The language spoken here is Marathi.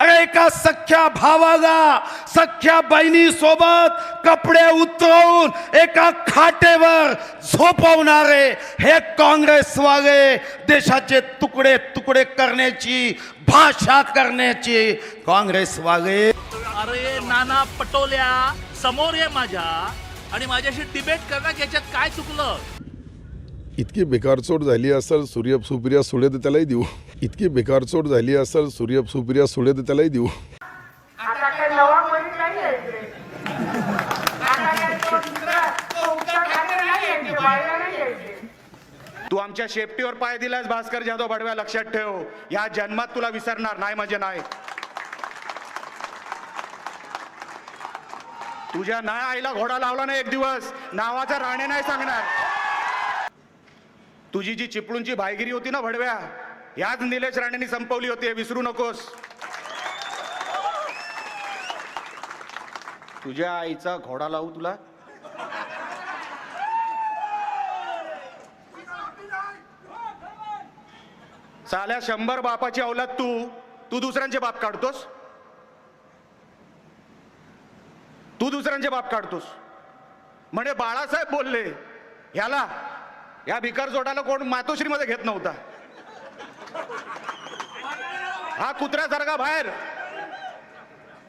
अरे एका सख्या भावाला सख्या बहिणी सोबत कपडे उतरवून एका खाटेवर झोपवणारे हे काँग्रेसवाले देशाचे तुकडे तुकडे करण्याची भाषा करण्याची काँग्रेसवाले. अरे नाना पटोल्या समोर ये माझ्या. आणि माझ्याशी डिबेट करणार याच्यात काय चुकलं? इतकी बेकारचोट झाली असेल सूर्य सुप्रिया सुळे तर त्यालाही देऊ. इतकी बेकारचोट झाली असेल सूर्य सुप्रिया सुळे तर त्यालाही देऊ. आता काय नवा कोणी नाही यायचे आता काय तो आमच्या शेपटीवर पाय दिलास भास्कर जाधव बडव्या लक्षात ठेव. या जन्मात तुला विसरणार नाही म्हणजे नाही. तुझ्या नाही आईला घोडा लावला नाही एक दिवस. नावाचा राणे नाही सांगणार. तुझी जी चिपळूणची भायगिरी होती ना भडव्या याच निलेश राणेंनी संपवली होती हे विसरू नकोस. तुझ्या आईचा घोडा लावू तुला? साल्या शंभर बापाची औलाद तू तू दुसऱ्यांचे बाप काढतोस? तू दुसऱ्यांचे बाप काढतोस? म्हणे बाळासाहेब बोलले ह्याला या भिकार जोडाला कोण मातोश्रीमध्ये घेत नव्हता. हा कुत्र्यासारखा बाहेर.